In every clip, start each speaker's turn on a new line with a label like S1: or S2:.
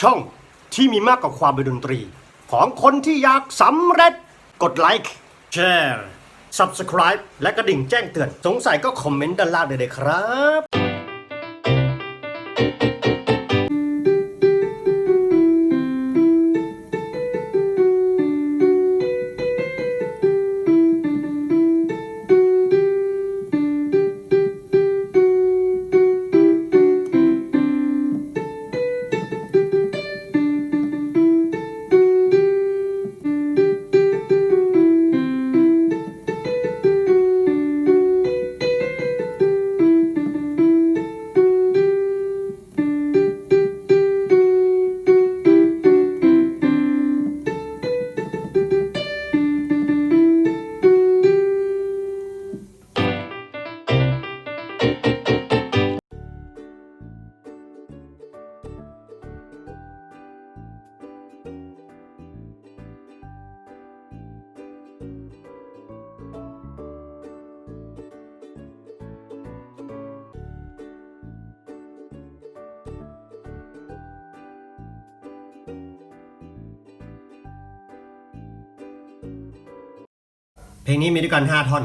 S1: ช่องที่มีมากกว่าความเป็นดนตรี ของคนที่อยากสำเร็จ กดไลค์แชร์ Subscribe และกระดิ่งแจ้งเตือน สงสัยก็คอมเมนต์ด้านล่างได้เลยครับ ลงนี้มีด้วยกัน 5 ท่อน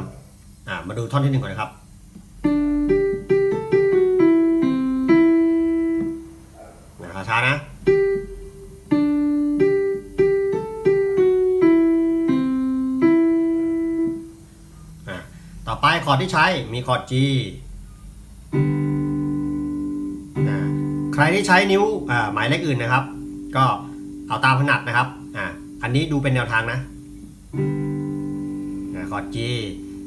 S1: อ่ามาดูท่อนที่หนึ่งก่อนนะครับนะช้าๆนะอ่าต่อไปคอร์ดที่ใช้มีคอร์ด G อ่าใครที่ใช้นิ้วอ่าหมายเลขอื่นนะครับ ก็เอาตามถนัดนะครับอ่าอันนี้ดูเป็นแนวทางนะ คอร์ด G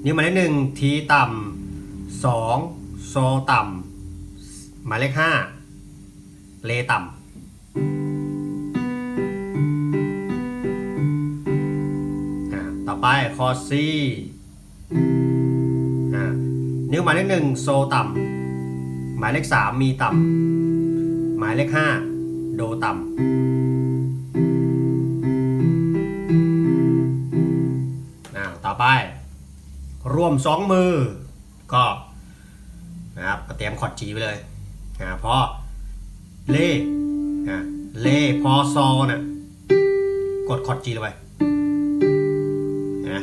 S1: นิ้วหมายเลขหนึ่งทีต่ำสองโซต่ำหมายเลขห้าเลต่ำต่อไปคอร์ด C อ่านิ้วหมายเลขหนึ่งโซต่ำหมายเลขสามมีต่ำหมายเลขห้าโดต่ำ ไปรวมสองมือก็นะครับก็เตรียมคอร์ดจีไปเลยอ่าพอเล่อ่าเล่พอซอน่ะกดคอร์ดจีลงไปนะ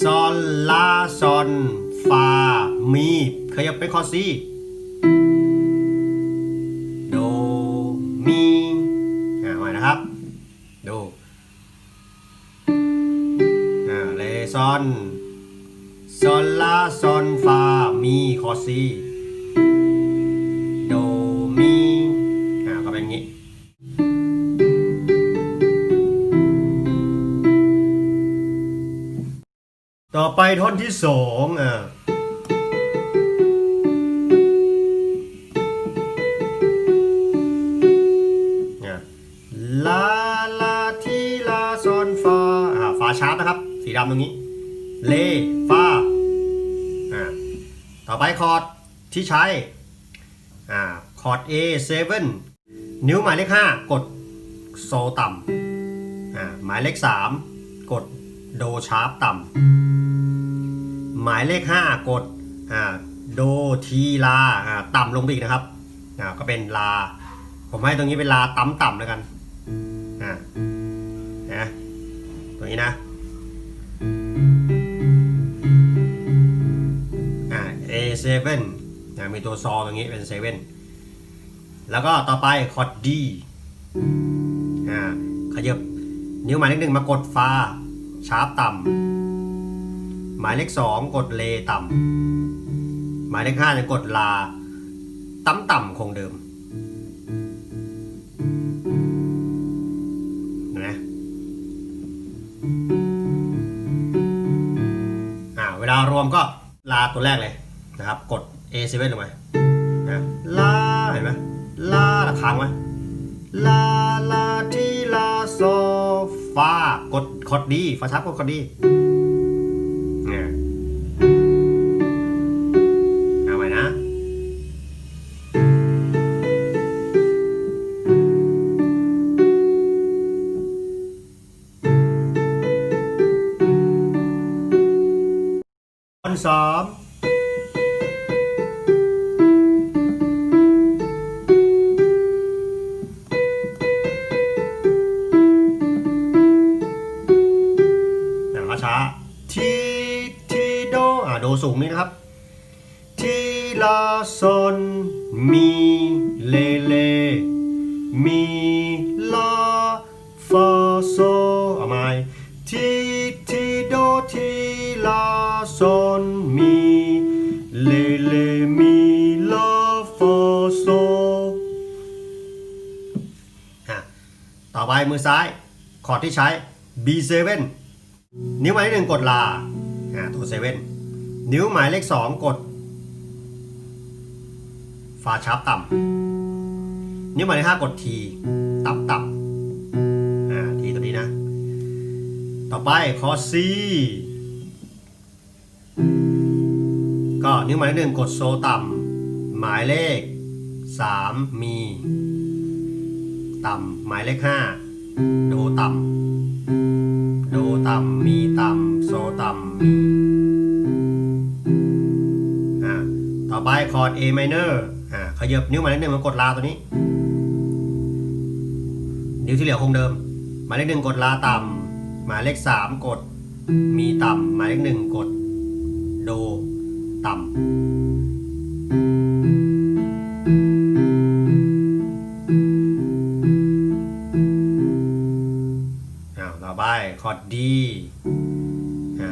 S1: ซอลลาซอนฟามีขยับไปคอซี อนซอลลาซอนฟามีคอซีโดมีอ่าก็เป็นอย่างนี้ต่อไปท่อนที่สองอ่าอ่าลาลาทีลาซอนฟาอ่าฟาชาร์ปนะครับ สีดำตรงนี้ เลฟาอ่าต่อไปคอร์ดที่ใช้อ่าคอร์ด A7 นิ้วหมายเลข 5 กดโซต่ำอ่าหมายเลข 3 กดโดชาร์ปต่ำหมายเลข 5 กดอ่าโดทีลาอ่าต่ำลงไปอีกนะครับอ่าก็เป็นลา ผมให้ตรงนี้เป็นลาต่ำต่ำแล้วกันอ่านะตรงนี้นะ 7นะมีตัวซอตรงนี้เป็น 7 แล้วก็ต่อไปคอร์ด D อ่าขยับนิ้วหมายเลขหนึ่งมากดฟาชาร์ปต่ำหมายเลขสองกดเลต่ำหมายเลขห้าจะกดลาต่ำต่ำคงเดิมนไหมอ่าเวลารวมก็ลาตัวแรกเลย นะครับ กด A7 ลงไปนะลาเห็นไหมลาแล้วค้างไว้ลาลาทีลาโซฟากดคอร์ดดีฟาชับกดคอร์ดดีเนี่ยเอาใหม่นะคนสาม สูงนี้นะครับ ทีลาซอนมีเลเลมีลาฟาโซเอาใหมทีทีโดทีลาซอนมีเลเลมีลาฟาโซ่ต่อไปมือซ้ายคอร์ดที่ใช้ B7 นิ้วหมายเลขหนึ่งกดลาตัวเซเว่น นิ้วหมายเลขสองกดฟาชาร์ปต่ำนิ้วหมายเลขห้ากดทีต่ำต่ำอ่าทีตัวนี้นะ ต่อไปคอซีก็นิ้วหมายเลขหนึ่งกดโซต่ำหมายเลขสามมี ต่ำหมายเลขห้าโดต่ำโดต่ำมีต่ำโซต่ำมี คอร์ด A minor อ่าขยับนิ้วหมายเลขหนึ่งมากดลาตัวนี้ นิ้วที่เหลือคงเดิม หมายเลขหนึ่งกดลาต่ำหมายเลขสามกดมีต่ำหมายเลขหนึ่งกด โด ต่ำอ้าวต่อไปคอร์ดดีอ่า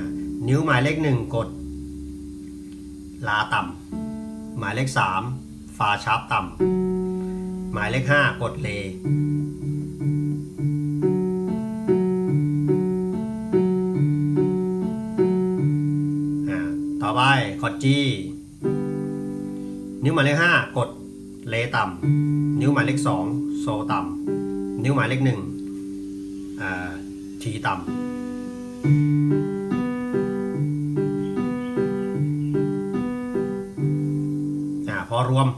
S1: นิ้วหมายเลขหนึ่งกดลาต่ำ หมายเลขสามฟาชาร์ปต่ำหมายเลขห้ากดเล ต่อไปคอร์ดจีนิ้วหมายเลขห้ากดเลต่ำนิ้วหมายเลขสองโซต่ำนิ้วหมายเลขหนึ่งทีต่ำ รวม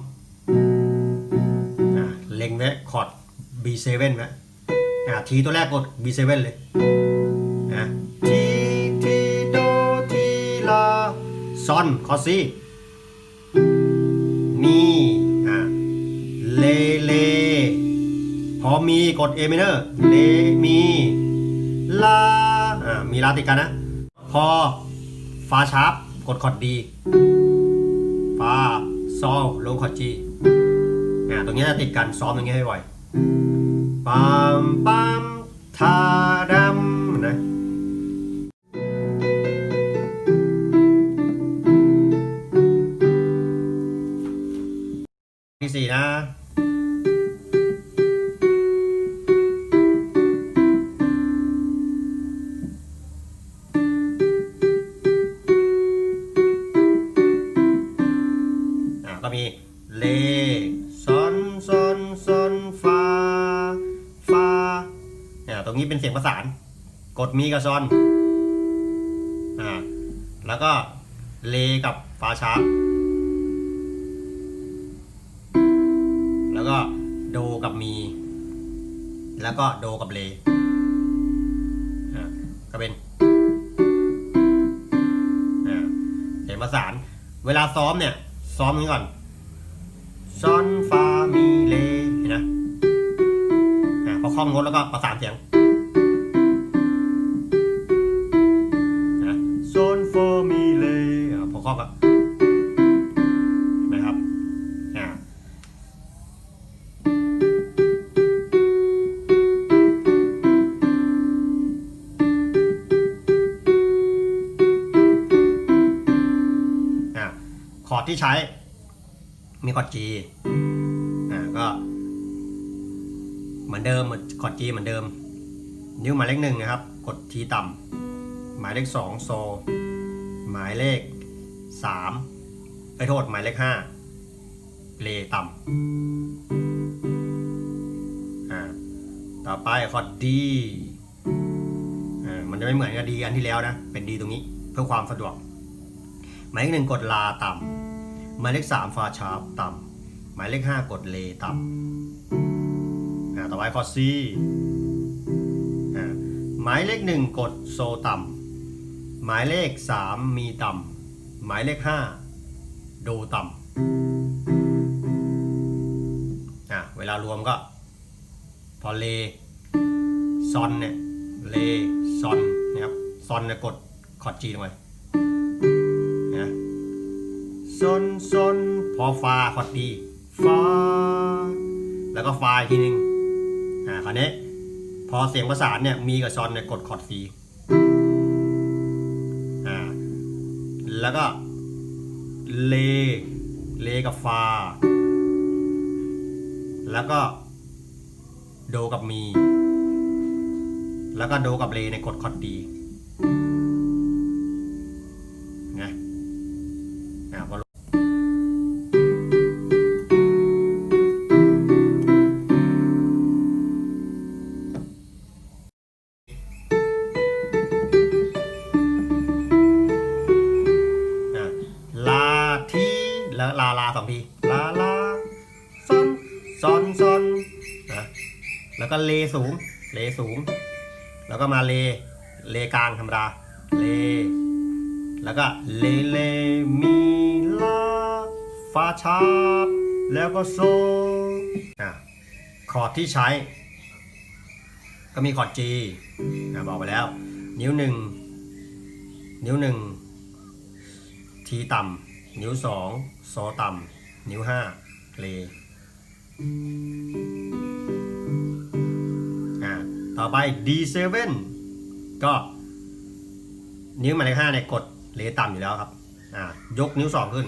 S1: เล็งไว้คอร์ด B7 ไว้อ่ทีตัวแรกกด B7 เลยนะทีทีโดทีลาซอนคอซีมีอ่าเลเล พอมีกด A minor เลมีลาอ่ามีลาติดกันนะ พอฟาชาร์ปกดคอร์ดดี ซอลลงคอร์ดจีอ่าตรงนี้จะติดกันซ้อมอย่างเงี้ยให้บ่อยปัมปัมทาดัม ตรงนี้เป็นเสียงประสาน กดมีกับซอนอ่าแล้วก็เลกับฟาชาร์ปแล้วก็โดกับมี แล้วก็โดกับเลก็เป็นเสียงประสาน เวลาซ้อมเนี่ย ซ้อมนี้ก่อนซอนฟามีเลเห็นะพอคล่อมงดแล้วก็ประสานเสียง อ่าพอคอก็เห็นไหมครับอ่าอ่าคอร์ดที่ใช้ มีคอร์ด G อ่าก็เหมือนเดิมคอร์ด G เหมือนเดิม นิ้วหมายเลขหนึ่งนะครับ กดทีต่ำหมายเลขสองโซ หมายเลข สามไปโทษหมายเลขห้าเลต่ำอ่าต่อไปคอร์ด D อ่ามันจะไม่เหมือนกับดีอันที่แล้วนะ เป็นดีตรงนี้เพื่อความสะดวก หมายเลขหนึ่งกดลาต่ำหมายเลขสามฟาชาร์ปต่ำหมายเลขห้ากดเลต่ำอ่าต่อไปคอร์ดซีอ่าหมายเลขหนึ่งกดโซต่ำหมายเลขสามมีต่ำ หมายเลขห้าโดต่ำอ่าเวลารวมก็ พอเลซอนเนี่ยเลซอนนะครับซอนเนี่ยกดคอร์ดจีลงไปนะซอนซอนพอฟาคอร์ดดีฟาแล้วก็ฟาอีกทีหนึ่งอ่าคราวนี้พอเสียงประสานเนี่ยมีกับซอนเนี่ยกดคอร์ดซี แล้วก็เลเลกับฟา แล้วก็โดกับมี แล้วก็โดกับเลในกดคอร์ดดี แล้วลาลาสองทีลาลาซอนซอนซอนนะแล้วก็เลสูงเลสูง แล้วก็มาเลเลกลางธรรมดาเลแล้วก็เลเลมีลาฟาชาร์ปแล้วก็โซอะคอร์ดที่ใช้ ก็มีคอร์ด G อะบอกไปแล้ว นิ้วหนึ่งนิ้วหนึ่งทีต่ำนิ้วสอง โซต่ำนิ้วห้าเลอ่าต่อไป D7 ก็ นิ้วหมายเลขห้าเนี่ยกดเลต่ำอยู่แล้วครับอ่ายกนิ้วสองขึ้น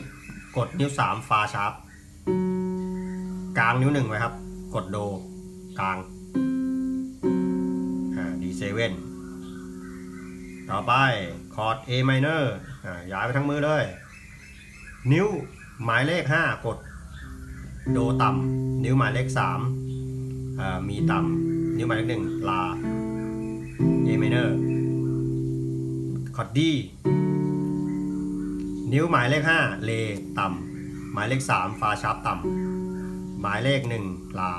S1: กดนิ้วสามฟาชาร์ปกลางนิ้วหนึ่งไว้ครับ กดโดกลางอ่า D7 ต่อไป คอร์ด A minor อ่าย้ายไปทั้งมือเลย นิ้ว หมายเลข 5 กด โดต่ำนิ้วหมายเลข3อ่ามีต่ำนิ้วหมายเลข1ลา A minor คอร์ด D นิ้วหมายเลข 5 เลต่ำหมายเลข 3 ฟาชาร์ปต่ำหมายเลข 1 ลา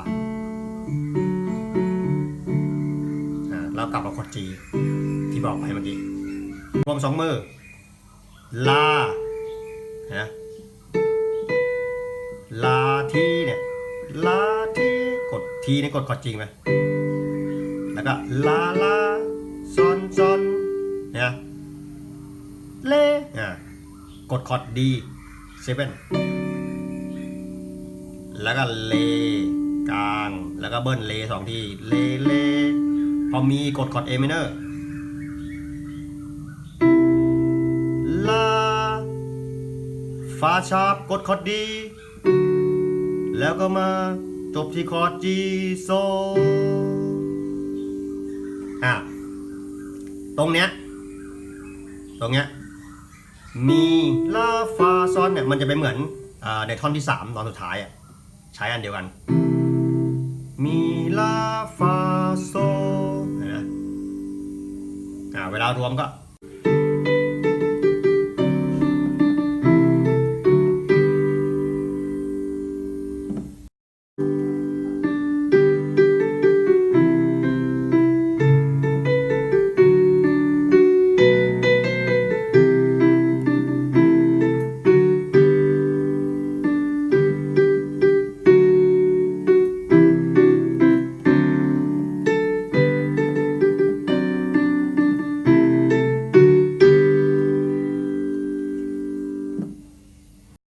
S1: อ่าแล้วกลับมาคอร์ด G ที่บอกไปเมื่อกี้รวมสองมือ ลานะ ลาทีกดทีนี่กดคอร์ดจริงไหมแล้วก็ลาลาซอนซอนเนะเลอะกดคอร์ดดีเซเว่นแล้วก็เลกลาง แล้วก็เบิ้ลเลสองทีเลเลพอมีกดคอร์ดเอมิเนอร์ลาฟาชาร์ปกดคอร์ดดี แล้วก็มาจบที่คอร์ดจีโซอะตรงเนี้ย ตรงเนี้ย มีลาฟาซอนเนี่ยมันจะเป็นเหมือนอในท่อนที่ 3 ตอนสุดท้ายอะใช้อันเดียวกัน มีลาฟาโซเห็นไหมอ่าเวลารวมก็